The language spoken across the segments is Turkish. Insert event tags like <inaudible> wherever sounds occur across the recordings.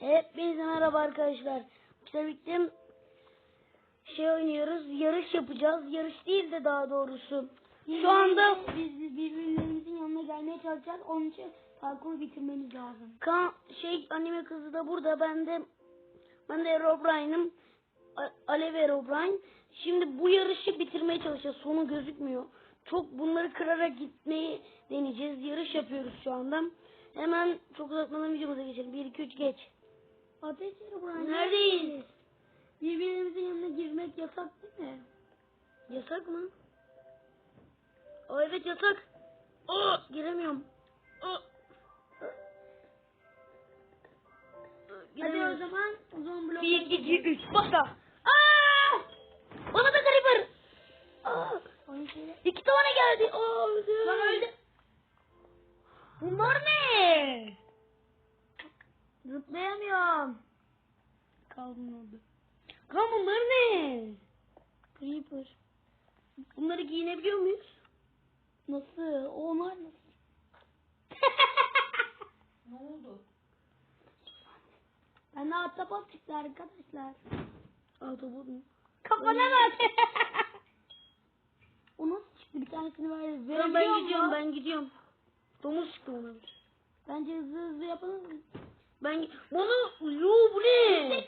Hepinize merhaba arkadaşlar. Birlikte şey oynuyoruz. Yarış yapacağız. Yarış değil de daha doğrusu. Şu anda biz biz birbirlerimizin yanına gelmeye çalışacağız. Onun için parkuru bitirmemiz lazım. kan, şey anime kızı da burada. Ben de ben de Herobrine'ım. A- Alev Herobrine. Şimdi bu yarışı bitirmeye çalışacağız. Sonu gözükmüyor. Çok bunları kırarak gitmeyi deneyeceğiz. Yarış yapıyoruz şu anda. Hemen çok uzatmadan videomuza geçelim. 1 2 3 geç. Ateş Herobrine. Neredeyiz? Birbirimizin yanına girmek yasak değil mi? Yasak mı? Aa evet yasak. Aa giremiyorum. Aa. Hadi o zaman o zaman blok. 1 2 3 başla. Aa! Bana da creeper. Aa! İki tane geldi. Aa öldü. Lan öldü. Bunlar ne? Kaldım oldu. Kan bunlar ne? Creeper. Bunları giyinebiliyor muyuz? Nasıl? Onlar nasıl? <laughs> ne oldu? Ben de ahtapot çıktı arkadaşlar. Autobot mu? Kafana bak. <laughs> o nasıl çıktı? Bir tanesini ver. Verebiliyor ben gidiyorum ben gidiyorum. Domuz çıktı ona. Bence hızlı hızlı yapalım? Ben bunu yo bu ne?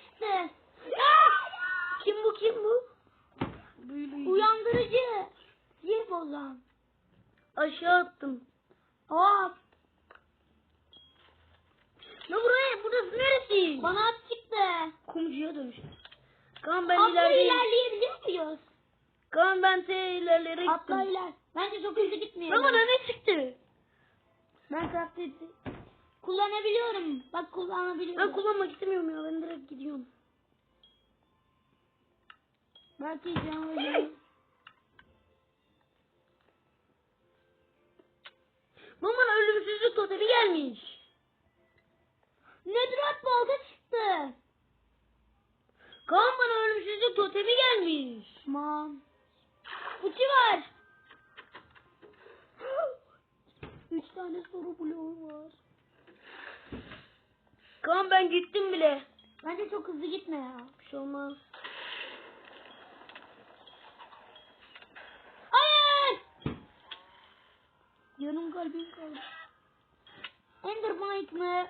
Kim bu kim bu? Böyle Uyandırıcı. Sihir bozan. aşağı attım. Hop. Ne buraya? Burası neresi? Bana at çıktı. Kumcuya dönüştü. Kaan ben Atla ilerleyeyim. ilerleyebiliyor muyuz? Kaan ben te ilerlere Atla gittim. iler. Bence çok hızlı gitmiyor. Ama ne çıktı? Ben taklit kullanabiliyorum. Bak kullanabiliyorum. Ben kullanmak istemiyorum ya. Ben direkt gidiyorum. Belki canlı Bana ölümsüzlük totemi gelmiş. Nedret balta çıktı. Kaan bana ölümsüzlük totemi gelmiş. Tamam. Uçu var. <gasps> Üç tane soru bloğu var. Kaan ben gittim bile. Bence çok hızlı gitme ya. Bir şey olmaz. Hayır. Yarım kalbim kaldı. Endermite mı?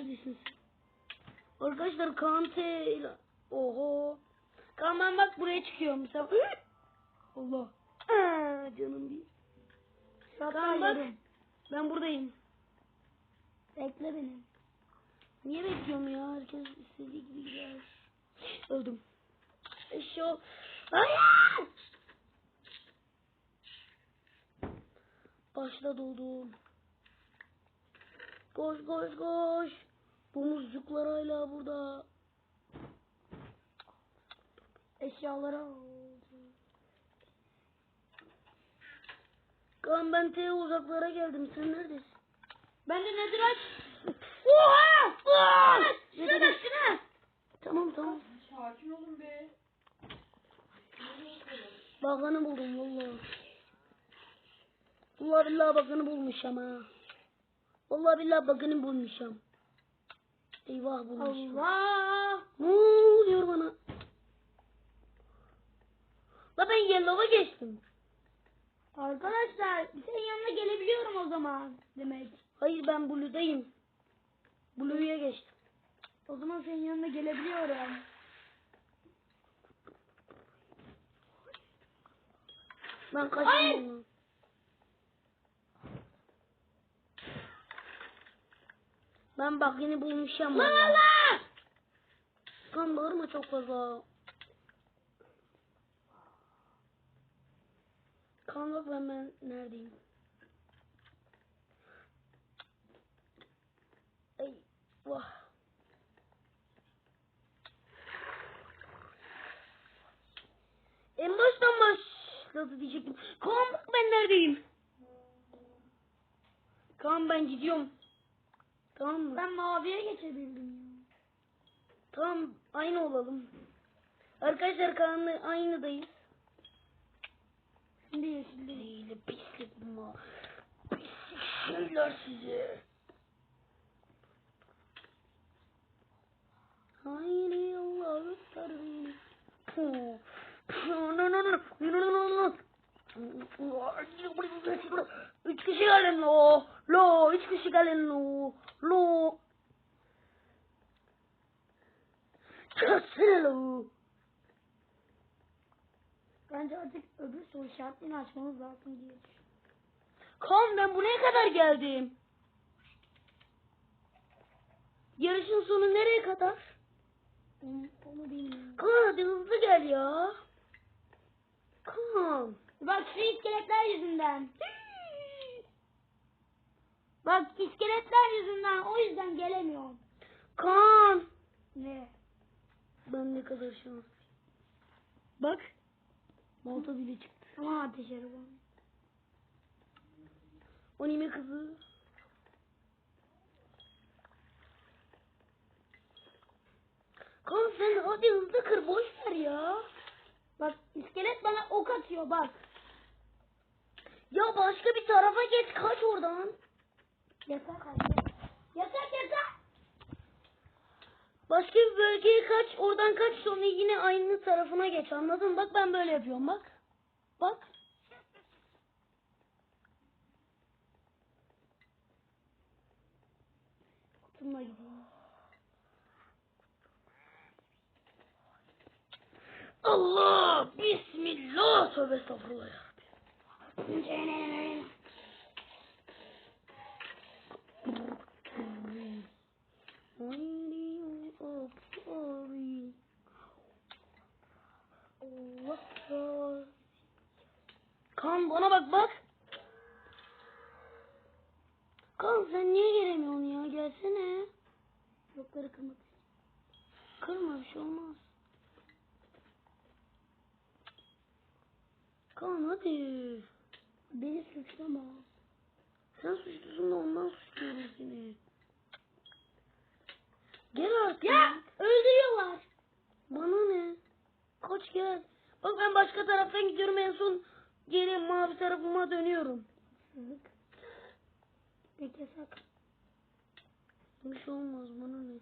Bana bak neredesin sen? Arkadaşlar Kaan T ile... Oho. Ben bak buraya çıkıyorum. Sen... <gasps> Allah. Aa, canım bir. Kaan bak. Ben buradayım. Bekle beni. Niye bekliyorum ya? Herkes istediği gibi gider. Öldüm. Şu... Hayır! Başla doldum. Koş koş koş. Domuzcuklar hala burada. Eşyalara oldu. Kan ben te uzaklara geldim. Sen neredesin? Ben de Nedret. Oha! Oha! Şuna bak şuna. Tamam tamam. Sakin olun be. Bakanı buldum vallahi. Vallahi billahi bakanı bulmuşum ha. Vallahi billahi bakanı bulmuşum. Eyvah bulmuşum. Allah. Ne oluyor bana? La ben yellow'a geçtim. Arkadaşlar senin yanına gelebiliyorum o zaman demek. Hayır ben blue'dayım. Blue'ya geçtim. O zaman senin yanına gelebiliyorum. Ben Hayır. kaçtım ondan. Ben bak yine bulmuşum. Lan. Allah! Kan bağırma çok fazla. Kan bak ben, ben neredeyim? Ey vah. En baştan baş katı diyecektim. Kaan bak ben neredeyim? Kaan ben gidiyorum. Tamam mı? Ben maviye geçebildim ya. Tamam aynı olalım. Arkadaşlar Kaan'la aynıdayız. Şimdi yeşilde. Değil pislik ma. Pislik şeyler size. Hayır Allah tutar beni. No no no no no no no no. Üç kişi gelin lo. Lo üç kişi gelin lo. Lo. Kessene lo. Bence artık öbür soru işaretlerini açmamız lazım diye. Kaan ben buraya kadar geldim. Yarışın sonu nereye kadar? Onu, bilmiyorum. Kaan hadi hızlı gel ya. Kaan. Bak şu iskeletler yüzünden. Bak iskeletler yüzünden o yüzden gelemiyorum. Kaan. Ne? Ben ne kadar şanslıyım. Bak. Balta bile çıktı. Ama ateş arabam. Anime kızı. Kaan sen hadi hızlı kır boş ver ya. Bak iskelet bana ok atıyor bak. Ya başka bir tarafa geç kaç oradan. Yasak abi. Yasak yasak. Başka bir bölgeye kaç, oradan kaç sonra yine aynı tarafına geç anladın? Bak ben böyle yapıyorum bak. Bak. Kutumla gideyim. Allah! Bismillah! Tövbe estağfurullah ya. Kan bana bak bak. Kan sen niye gelemiyorsun ya? Gelsene. Blokları kırmak Kırma bir şey olmaz. Kan hadi. Beni suçlama. Sen suçlusun da ondan suçluyorum seni. Gel artık. Ya öldürüyorlar. Bana ne? Kaç gel. Bak ben başka taraftan gidiyorum en son geri mavi tarafıma dönüyorum. Sızık. Pek yasak. Bir şey olmaz bana ne?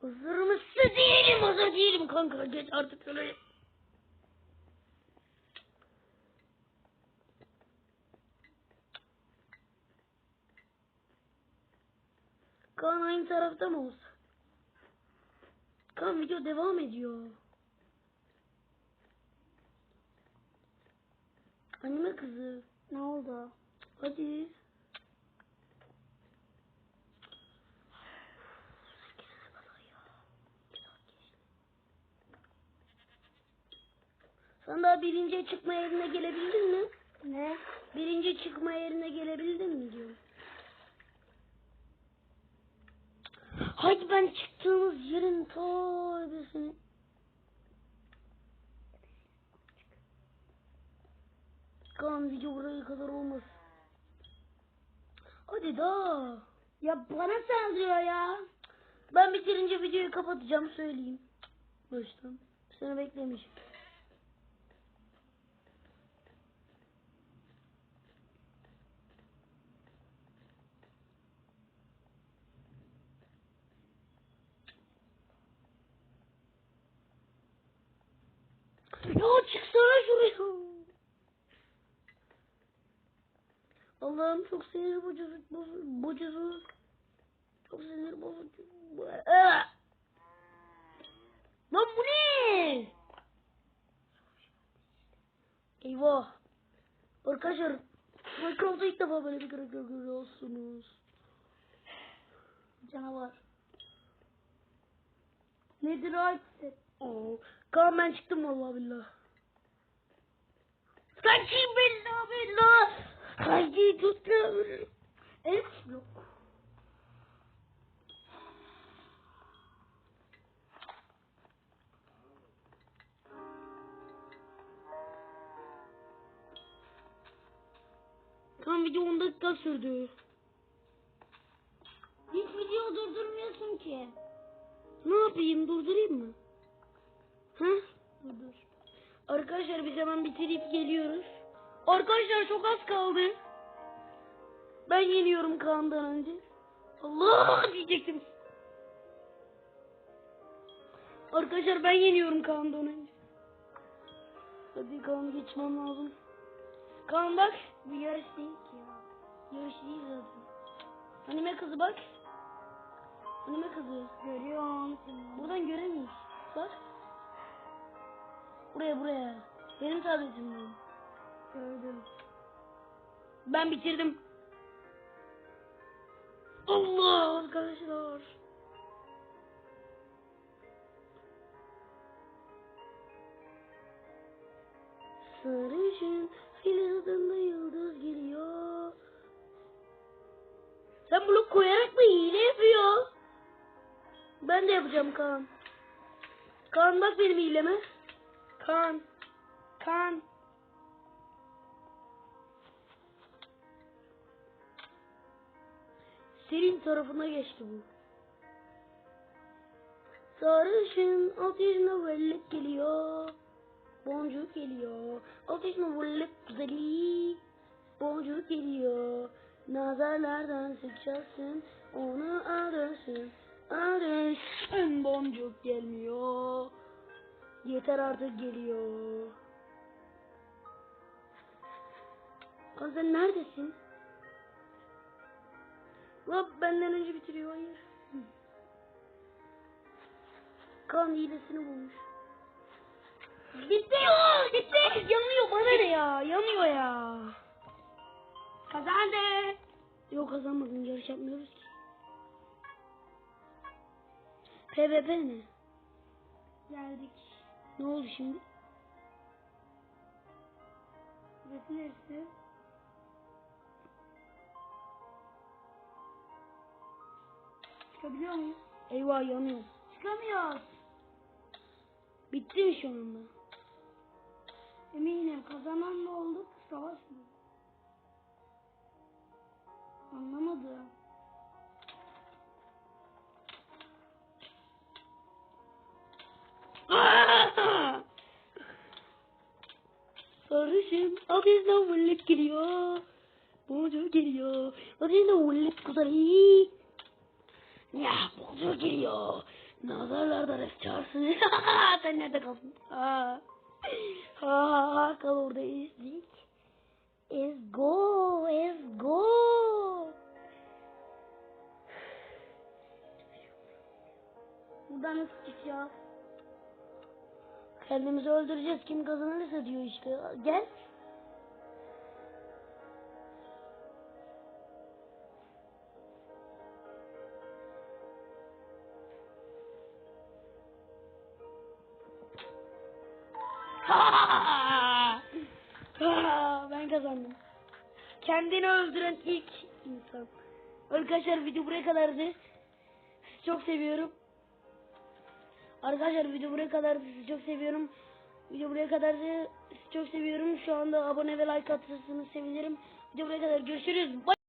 Hazır mısın? Değilim hazır değilim kanka. Geç artık şuraya. Kaan aynı tarafta mı olsa? Kaan video devam ediyor. Anime kızı. Ne oldu? Hadi. Sen daha birinci çıkma yerine gelebildin mi? Ne? Birinci çıkma yerine gelebildin mi diyorum. Hadi ben çıktığımız yerin tövbesini. Kaan video buraya kadar olmaz. Hadi daha. Ya bana saldırıyor ya. Ben bitirince videoyu kapatacağım söyleyeyim. Baştan. Seni beklemişim. Ya çıksana şuraya. Allah'ım çok sinir bozucu, bozucu. Çok sinir bozucu. Aa! Lan bu ne? Eyvah. Arkadaşlar Minecraft'ta ilk defa böyle bir karakter görüyorsunuz. Canavar. Nedir o. Kaan ben çıktım vallahi billah. Kaçayım bella bella. Haydi götür. Evet yok. Tam video 10 dakika sürdü. Hiç video durdurmuyorsun ki. Ne yapayım durdurayım mı? Ha? Durdur. Arkadaşlar biz hemen bitirip geliyoruz. Arkadaşlar çok az kaldı. Ben yeniyorum Kaan'dan önce. Allah diyecektim. Arkadaşlar ben yeniyorum Kaan'dan önce. Hadi Kaan geçmem lazım. Kaan bak. Bu yarış değil ki ya. Yarış değil zaten. Anime kızı bak. Anime kızı. Görüyorum. Buradan göremeyiz. Bak. Buraya buraya. Benim tabletimden. Gördüm. Ben bitirdim. Allah arkadaşlar. Sarışın filizinde yıldız geliyor. Sen blok koyarak mı hile yapıyor? Ben de yapacağım Kaan. Kaan bak benim hileme. Kaan. Kaan. Senin tarafına geçti bu. Sarışın alt yaşına vellet geliyor. Boncuk geliyor. Alt yaşına vellet güzeli. Boncuk geliyor. Nazarlardan sıçrasın. Onu alırsın. Alırsın. Boncuk gelmiyor. Yeter artık geliyor. Lan sen neredesin? Lan benden önce bitiriyor hayır. Kan hilesini bulmuş. Gitti ya gitti. Yanıyor bana ne ya yanıyor ya. Kazandı. Yok kazanmadım yarış yapmıyoruz ki. PvP ne? Geldik. Ne oldu şimdi? Burası neresi? Çıkabiliyor muyuz? Eyvah yanıyor. Çıkamıyoruz. Bitti mi şu anda? Eminim kazanan mı olduk, savaş mı? Ateşten vırlık geliyor. Boncuk geliyor. Ateşten vırlık kuzari. Ya boncuk geliyor. Nazarlardan efkarsın. <laughs> Sen nerede kaldın? Ha. Ha ha kal orada ezdik. Ez go, ez go. Buradan nasıl çıkacağız? Kendimizi öldüreceğiz. Kim kazanırsa diyor işte. Gel. Ben kazandım. Kendini öldüren ilk insan. Arkadaşlar video buraya kadardı. Sizi çok seviyorum. Arkadaşlar video buraya kadar sizi çok seviyorum. Video buraya kadar sizi çok seviyorum. Şu anda abone ve like atırsanız sevinirim. Video buraya kadar görüşürüz. Bye.